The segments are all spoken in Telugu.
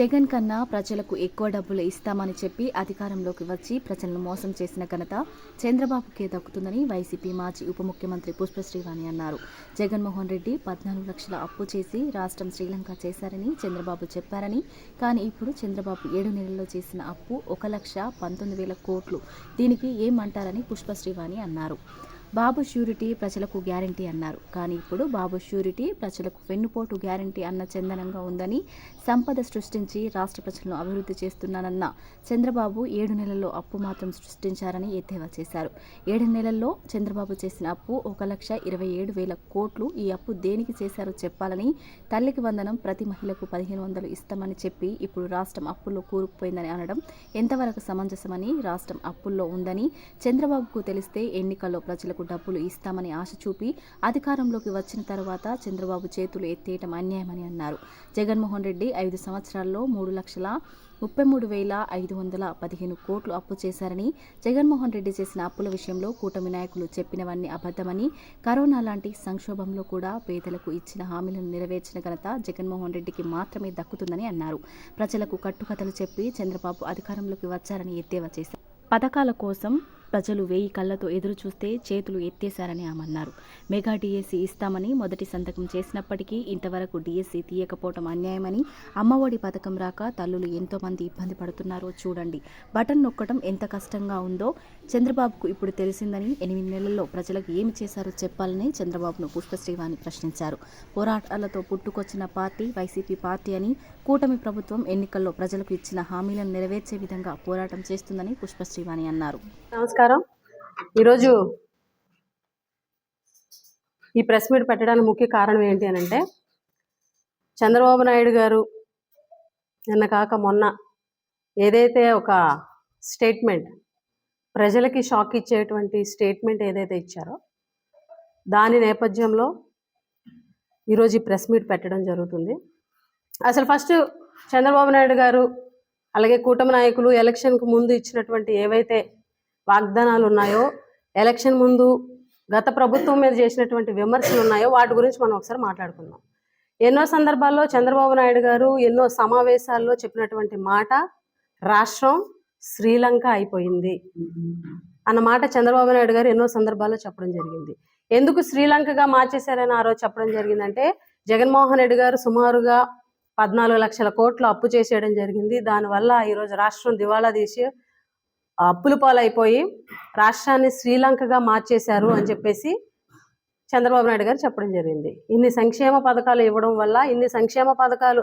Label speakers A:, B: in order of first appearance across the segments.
A: జగన్ కన్నా ప్రజలకు ఎక్కువ డబ్బులు ఇస్తామని చెప్పి అధికారంలోకి వచ్చి ప్రజలను మోసం చేసిన ఘనత చంద్రబాబుకే దక్కుతుందని వైసీపీ మాజీ ఉప ముఖ్యమంత్రి పుష్పశ్రీవాణి అన్నారు. జగన్మోహన్ రెడ్డి పద్నాలుగు లక్షల అప్పు చేసి రాష్ట్రం శ్రీలంక చేశారని చంద్రబాబు చెప్పారని కానీ ఇప్పుడు చంద్రబాబు ఏడు నెలల్లో చేసిన అప్పు ఒక లక్ష పంతొమ్మిది వేల కోట్లు. దీనికి ఏమంటారని పుష్పశ్రీవాణి అన్నారు. బాబు ష్యూరిటీ ప్రజలకు గ్యారంటీ అన్నారు. కానీ ఇప్పుడు బాబు ష్యూరిటీ ప్రజలకు వెన్నుపోటు గ్యారంటీ అన్న చందనంగా ఉందని సంపద సృష్టించి రాష్ట్ర ప్రజలను అభివృద్ధి చేస్తున్నానన్న చంద్రబాబు ఏడు నెలల్లో అప్పు మాత్రం సృష్టించారని ఎద్దేవా చేశారు. ఏడు నెలల్లో చంద్రబాబు చేసిన అప్పు ఒక లక్ష ఇరవై ఏడు వేల కోట్లు. ఈ అప్పు దేనికి చేశారో చెప్పాలని తల్లికి వందనం ప్రతి మహిళకు పదిహేను వందలు ఇస్తామని చెప్పి ఇప్పుడు రాష్ట్రం అప్పుల్లో కూరుకుపోయిందని అనడం ఎంతవరకు సమంజసమని రాష్ట్రం అప్పుల్లో ఉందని చంద్రబాబుకు తెలిస్తే ఎన్నికల్లో ప్రజలకు డబ్బులు ఇస్తామని ఆశ చూపి అధికారంలోకి వచ్చిన తర్వాత చంద్రబాబు చేతులు ఎత్తేయటం అన్యాయమని అన్నారు. జగన్మోహన్ రెడ్డి ఐదు సంవత్సరాల్లో మూడు లక్షల ముప్పై మూడు వేల ఐదు వందల పదిహేను కోట్లు అప్పు చేశారని జగన్మోహన్ రెడ్డి చేసిన అప్పుల విషయంలో కూటమి నాయకులు చెప్పినవన్నీ అబద్ధమని కరోనా లాంటి సంక్షోభంలో కూడా పేదలకు ఇచ్చిన హామీలను నెరవేర్చిన ఘనత జగన్మోహన్ రెడ్డికి మాత్రమే దక్కుతుందని అన్నారు. ప్రజలకు కట్టుకథలు చెప్పి చంద్రబాబు అధికారంలోకి వచ్చారని ఎద్దేవా చేశారు. పథకాల కోసం ప్రజలు వేయి కళ్ళతో ఎదురు చూస్తే చేతులు ఎత్తేశారని ఆమె అన్నారు మెగా డిఎస్సి ఇస్తామని మొదటి సంతకం చేసినప్పటికీ ఇంతవరకు డిఎస్సి తీయకపోవటం అన్యాయమని అమ్మఒడి పథకం రాక తల్లులు ఎంతోమంది ఇబ్బంది పడుతున్నారో చూడండి. బటన్ నొక్కడం ఎంత కష్టంగా ఉందో చంద్రబాబుకు ఇప్పుడు తెలిసిందని ఎనిమిది నెలల్లో ప్రజలకు ఏమి చేశారో చెప్పాలని చంద్రబాబును పుష్పశ్రీవాణి ప్రశ్నించారు. పోరాటాలతో పుట్టుకొచ్చిన పార్టీ వైసీపీ పార్టీ అని కూటమి ప్రభుత్వం ఎన్నికల్లో ప్రజలకు ఇచ్చిన హామీలను నెరవేర్చే విధంగా పోరాటం చేస్తుందని పుష్పశ్రీవాణి అన్నారు.
B: నమస్కారం. ఈరోజు ఈ ప్రెస్ మీట్ పెట్టడానికి ముఖ్య కారణం ఏంటి అని అంటే చంద్రబాబు నాయుడు గారు నిన్న కాక మొన్న ఏదైతే ఒక స్టేట్మెంట్ ప్రజలకి షాక్ ఇచ్చేటువంటి స్టేట్మెంట్ ఏదైతే ఇచ్చారో దాని నేపథ్యంలో ఈరోజు ఈ ప్రెస్ మీట్ పెట్టడం జరుగుతుంది. అసలు ఫస్ట్ చంద్రబాబు నాయుడు గారు అలాగే కూటమి నాయకులు ఎలక్షన్కు ముందు ఇచ్చినటువంటి ఏవైతే వాగ్దానాలు ఉన్నాయో ఎలక్షన్ ముందు గత ప్రభుత్వం మీద చేసినటువంటి విమర్శలు ఉన్నాయో వాటి గురించి మనం ఒకసారి మాట్లాడుకుందాం. ఎన్నో సందర్భాల్లో చంద్రబాబు నాయుడు గారు ఎన్నో సమావేశాల్లో చెప్పినటువంటి మాట రాష్ట్రం శ్రీలంక అయిపోయింది అన్న మాట చంద్రబాబు నాయుడు గారు ఎన్నో సందర్భాల్లో చెప్పడం జరిగింది. ఎందుకు శ్రీలంకగా మార్చేశారని ఆ రోజు చెప్పడం జరిగిందంటే జగన్మోహన్ రెడ్డి గారు సుమారుగా పద్నాలుగు లక్షల కోట్లు అప్పు చేసేయడం జరిగింది. దానివల్ల ఈరోజు రాష్ట్రం దివాళా తీసి అప్పుల పాలైపోయి రాష్ట్రాన్ని శ్రీలంకగా మార్చేశారు అని చెప్పేసి చంద్రబాబు నాయుడు గారు చెప్పడం జరిగింది. ఇన్ని సంక్షేమ పథకాలు ఇవ్వడం వల్ల ఇన్ని సంక్షేమ పథకాలు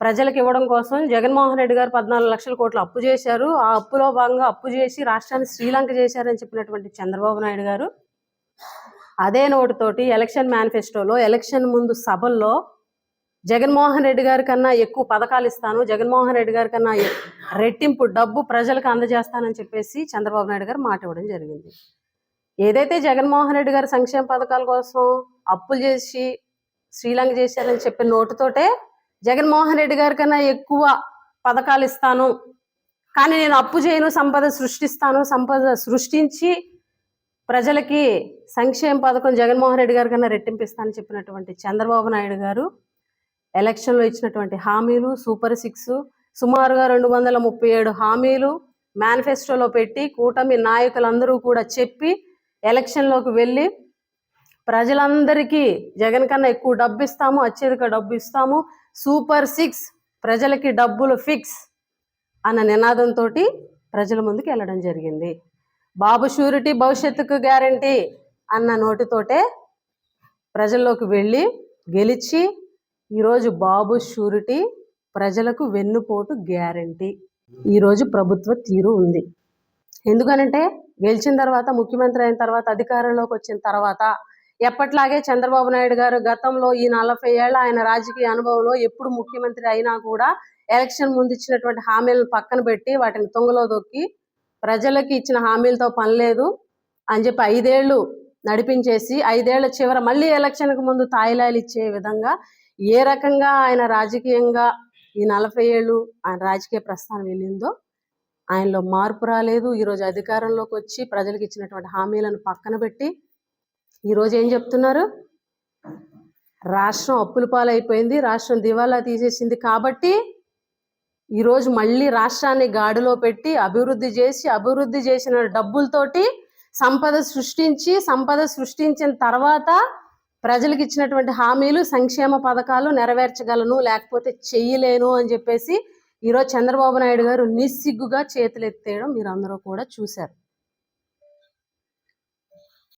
B: ప్రజలకు ఇవ్వడం కోసం జగన్మోహన్ రెడ్డి గారు పద్నాలుగు లక్షల కోట్లు అప్పు చేశారు. ఆ అప్పులో భాగంగా అప్పు చేసి రాష్ట్రాన్ని శ్రీలంక చేశారని చెప్పినటువంటి చంద్రబాబు నాయుడు గారు అదే నోటుతోటి ఎలక్షన్ మేనిఫెస్టోలో ఎలక్షన్ ముందు సభల్లో జగన్మోహన్ రెడ్డి గారి కన్నా ఎక్కువ పథకాలు ఇస్తాను జగన్మోహన్ రెడ్డి గారి కన్నా రెట్టింపు డబ్బు ప్రజలకు అందజేస్తానని చెప్పేసి చంద్రబాబు నాయుడు గారు మాట ఇవ్వడం జరిగింది. ఏదైతే జగన్మోహన్ రెడ్డి గారు సంక్షేమ పథకాల కోసం అప్పులు చేసి శ్రీలంక చేశారని చెప్పిన నోటుతోటే జగన్మోహన్ రెడ్డి గారి కన్నా ఎక్కువ పథకాలు ఇస్తాను. కానీ నేను అప్పు చేయను సంపద సృష్టిస్తాను సంపద సృష్టించి ప్రజలకి సంక్షేమ పథకం జగన్మోహన్ రెడ్డి గారి కన్నా రెట్టింపిస్తానని చెప్పినటువంటి చంద్రబాబు నాయుడు గారు ఎలక్షన్లో ఇచ్చినటువంటి హామీలు సూపర్ సిక్స్ సుమారుగా రెండు వందల ముప్పై ఏడు హామీలు మేనిఫెస్టోలో పెట్టి కూటమి నాయకులందరూ కూడా చెప్పి ఎలక్షన్లోకి వెళ్ళి ప్రజలందరికీ జగన్ కన్నా ఎక్కువ డబ్బు ఇస్తాము అత్యధిక డబ్బు ఇస్తాము సూపర్ సిక్స్ ప్రజలకి డబ్బులు ఫిక్స్ అన్న నినాదంతో ప్రజల ముందుకు వెళ్ళడం జరిగింది. బాబు షూరిటీ భవిష్యత్తుకు గ్యారంటీ అన్న నోటితోటే ప్రజల్లోకి వెళ్ళి గెలిచి ఈరోజు బాబు షూరిటీ ప్రజలకు వెన్నుపోటు గ్యారంటీ. ఈరోజు ప్రభుత్వ తీరు ఉంది. ఎందుకనంటే గెలిచిన తర్వాత ముఖ్యమంత్రి అయిన తర్వాత అధికారంలోకి వచ్చిన తర్వాత ఎప్పట్లాగే చంద్రబాబు నాయుడు గారు గతంలో ఈ నలభై ఏళ్ళ ఆయన రాజకీయ అనుభవంలో ఎప్పుడు ముఖ్యమంత్రి అయినా కూడా ఎలక్షన్ ముందు ఇచ్చినటువంటి హామీలను పక్కన పెట్టి వాటిని తొంగలో దొక్కి ప్రజలకి ఇచ్చిన హామీలతో పని లేదు అని చెప్పి ఐదేళ్ళు నడిపించేసి ఐదేళ్ళ చివర మళ్ళీ ఎలక్షన్కి ముందు తాయిలాలు ఇచ్చే విధంగా ఏ రకంగా ఆయన రాజకీయంగా ఈ నలభై ఏళ్ళు ఆయన రాజకీయ ప్రస్థానం వెళ్ళిందో ఆయనలో మార్పు రాలేదు. ఈరోజు అధికారంలోకి వచ్చి ప్రజలకు ఇచ్చినటువంటి హామీలను పక్కన పెట్టి ఈరోజు ఏం చెప్తున్నారు? రాష్ట్రం అప్పుల పాలైపోయింది రాష్ట్రం దివాలా తీసేసింది కాబట్టి ఈరోజు మళ్ళీ రాష్ట్రాన్ని గాడిలో పెట్టి అభివృద్ధి చేసి అభివృద్ధి చేసిన డబ్బులతోటి సంపద సృష్టించి సంపద సృష్టించిన తర్వాత ప్రజలకు ఇచ్చినటువంటి హామీలు సంక్షేమ పథకాలు నెరవేర్చగలను లేకపోతే చెయ్యలేను అని చెప్పేసి ఈరోజు చంద్రబాబు నాయుడు గారు నిస్సిగ్గుగా చేతులెత్తేయడం మీరు అందరూ కూడా చూశారు.